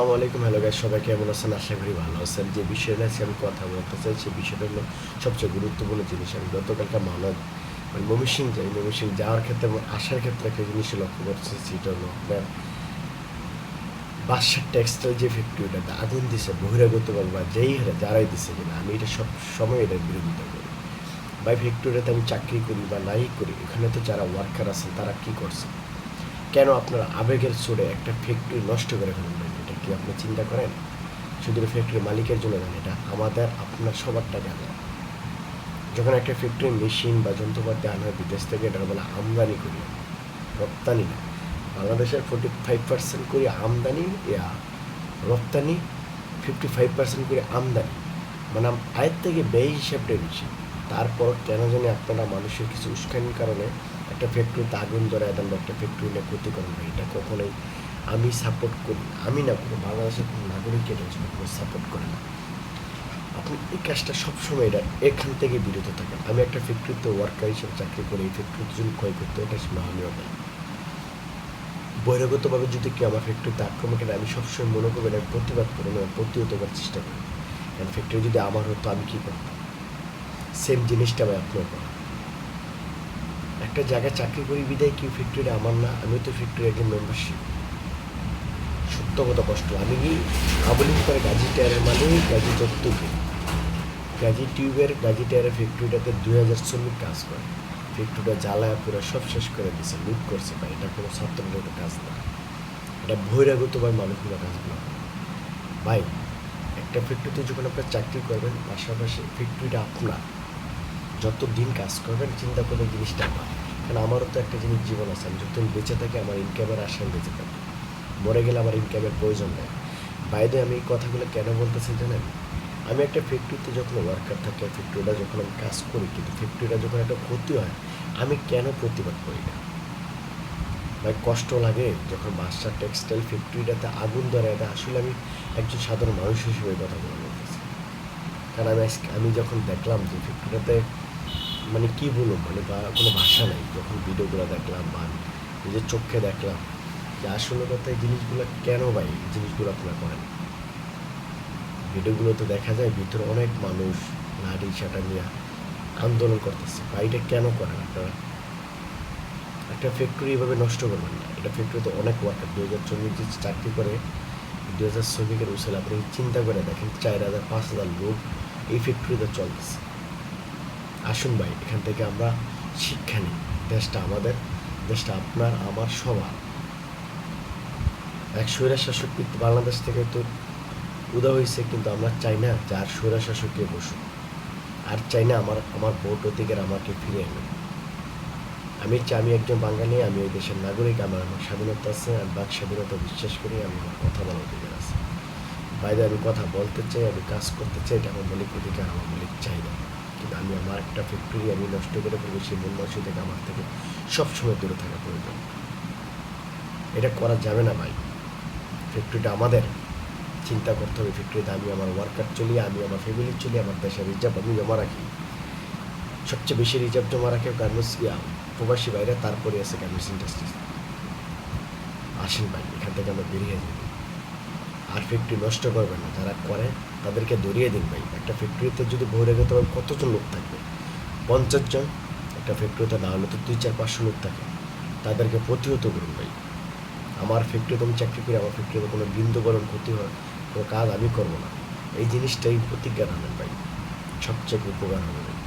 আসসালামু আলাইকুম, হ্যালো সবাই কেমন আছেন? আশা করি ভালো আছেন। যে বিষয়টা আমি কথা বলতে চাই, সেই বিষয়টা হলো সবচেয়ে গুরুত্বপূর্ণ জিনিস। আমি গতকালকে মানব মানে যাই যাওয়ার ক্ষেত্রে আসার ক্ষেত্রে একটা জিনিস লক্ষ্য করছি, সেটা হলো আপনার টেক্সটাইল যে ফ্যাক্টরিটাতে আগুন দিছে, বহিরাগত বা যেই হারে যারাই দিছে কিনা, আমি এটা সব সময় এটার বিরোধিতা করি। বা ফ্যাক্টরিতে আমি চাকরি করি বা নাই করি, এখানে তো যারা ওয়ার্কার আছেন, তারা কি করছে? কেন আপনার আবেগের চড়ে একটা ফ্যাক্টরি নষ্ট করে ফেলেন? এটা কি আপনি চিন্তা করেন, শুধু ফ্যাক্টরি মালিকের জন্য দেন এটা আমাদের, আপনার সবার টাকা দেয় যখন একটা ফ্যাক্টরি মেশিন বা যন্ত্রপাতি আনা হয় বিদেশ থেকে এটা বলে আমদানি করি, রপ্তানি না, বাংলাদেশের ফোর্টি ফাইভ পার্সেন্ট করে আমদানি, ইয়া, রপ্তানি ফিফটি ফাইভ পার্সেন্ট করে আমদানি। মানে আয়ের থেকে ব্যয় হিসাবটা বেশি। তারপর কেন জানি আপনারা মানুষের কিছু উস্কানির কারণে একটা ফ্যাক্টরিতে আগুন ধরে দেন বা একটা ফ্যাক্টরি নিয়ে ক্ষতি করেন এটা কখনোই আমি সাপোর্ট করি আমি না কোনো বাংলাদেশের কোনো নাগরিক এটা সাপোর্ট করে না। আপনি এই কাজটা সবসময় এটা এখান থেকে বিরত থাকেন। আমি একটা ফ্যাক্টরিতে ওয়ার্কার হিসেবে চাকরি করি, এই ফ্যাক্টরিতে যদি ক্ষয় করতে এটা না আমিও দেয় বহিরাগতভাবে যদি কেউ আমার ফ্যাক্টরিতে আক্রমণ করে, আমি সবসময় মনে করব এটা প্রতিবাদ করে না প্রতিহত করার চেষ্টা করি। কারণ ফ্যাক্টরি যদি আমার হতো, আমি কী করতাম? সেম জিনিসটা আমি আপনিও করেন। একটা জায়গায় চাকরি করি, বিদায় কি ফ্যাক্টরি আমার না, আমিও তো ফ্যাক্টরি একজন মেম্বারশিপ কথা কষ্ট। আমি কি আবলিং করে গাজী টায়ারের মালিক, গাজী চত্বরকে গাজী টিউবের, গাজী টায়ারের ফ্যাক্টরিটাতে দুই হাজার শ্রমিক কাজ করে। ফ্যাক্টরিটা জ্বালায় পুরো সব শেষ করে দিছে, লুট করছে ভাই। এটা কোনো ছাত্রদের কাজ না। এটা বহিরাগতভাবে মানুষগুলো কাজগুলো। ভাই, একটা ফ্যাক্টরিতে যখন আপনার চাকরি করবেন, পাশাপাশি ফ্যাক্টরিটা আপনার। যত দিন কাজ করবেন, চিন্তা করবেন জিনিসটা আমার কারণ আমারও তো একটা জিনিস জীবন আছে, আমি যতদিন বেঁচে থাকি, আমার ইনকামের আশায় বেঁচে থাকি। মরে গেলে আমার ইনকামের প্রয়োজন নেই। বাইরে আমি এই কথাগুলো কেন বলতেছি জানেন? আমি একটা ফ্যাক্টরিতে যখন ওয়ার্কার থাকি, ফ্যাক্টরিটা যখন আমি কাজ করি, কিন্তু ফ্যাক্টরিটা যখন একটা ক্ষতি হয়, আমি কেন প্রতিবাদ করি না? ভাই, কষ্ট লাগে যখন বাদশাহ টেক্সটাইল ফ্যাক্টরিটাতে আগুন ধরে, এটা আসলে আমি একজন সাধারণ মানুষ হিসেবে কথা বলে বলতেছি। কারণ আমি আমি যখন দেখলাম যে ফ্যাক্টরিটাতে মানে কি বলব মানে কোনো ভাষা নাই, যখন ভিডিওগুলো দেখলাম বা নিজের চোখে দেখলাম যে আসলে কথা এই জিনিসগুলো কেন ভাই জিনিসগুলো আপনারা করেন? ভিডিওগুলোতে দেখা যায় ভিতরে অনেক মানুষ লাঠি সাটা নিয়ে আন্দোলন করতেছে। বা এটা কেন করেন আপনারা? একটা ফ্যাক্টরি এভাবে নষ্ট করবেন না। এটা ফ্যাক্টরিতে অনেক ওয়ার্কার দু হাজার যে চাকরি করে দু হাজার শ্রমিকের উসেল, আপনি চিন্তা করে দেখেন চার হাজার, পাঁচ হাজার লোক এই ফ্যাক্টরিতে চলতেছে। আসুন ভাই, এখান থেকে আমরা শিক্ষা নিই। দেশটা আমাদের, দেশটা আপনার, আমার, সবার। এক স্বৈরা শাসক কিন্তু বাংলাদেশ থেকে তো উদা হয়েছে, কিন্তু আমরা চাই না যে আর স্বৈরা শাসককে বসুক। আর চাই না আমার আমার ভোট অধিকার আমাকে ফিরে এনে আমি চাই, আমি একজন বাঙালি, আমি ওই দেশের নাগরিক, আমার আমার স্বাধীনতা আছে, আমি বাক স্বাধীনতা বিশ্বাস করি, আমি আমার কথা বলার অধিকার আছে। বাইরে আমি কথা বলতে চাই, আমি কাজ করতে চাই, এটা আমার মৌলিক অধিকার, আমার মৌলিক চাহিদা। কিন্তু আমি, আমার একটা ফ্যাক্টরি আমি নষ্ট করে ফেলব, সেই মন থেকে আমার থেকে সবসময় দূরে থাকা প্রয়োজন। এটা করা যাবে না ভাই। ফ্যাক্টরিটা আমাদের। চিন্তা করতে হবে ফ্যাক্টরিতে আমি আমার ওয়ার্কার চলি, আমি আমার ফ্যামিলি চলি, আমার দেশের রিজার্ভ আমি জমা রাখি। সবচেয়ে বেশি রিজার্ভ জমা রাখে গার্মেন্টস ইয়া প্রবাসী বাইরে তারপরে আছে গার্মেন্টস ইন্ডাস্ট্রি আসেন ভাই, এখান থেকে আমরা বেরিয়ে যাই। আর ফ্যাক্টরি নষ্ট করবে না, যারা করে, তাদেরকে ধরিয়ে দিন ভাই। একটা ফ্যাক্টরিতে যদি বহিরাগত কতজন লোক থাকবে? পঞ্চাশ জন, একটা ফ্যাক্টরিতে না হলে তো দুই, চার, পাঁচশো লোক থাকে। তাদেরকে প্রতিহত করুন ভাই। আমার ফ্যাক্টরিতে আমি চাকরি করি, আমার ফ্যাক্টরিতে কোনো বিন্দু গরম ক্ষতি হয়, কোনো কাজ আমি করব না। এই জিনিসটাই প্রতিজ্ঞা নেবেন ভাই, সবচেয়ে উপকার হবে।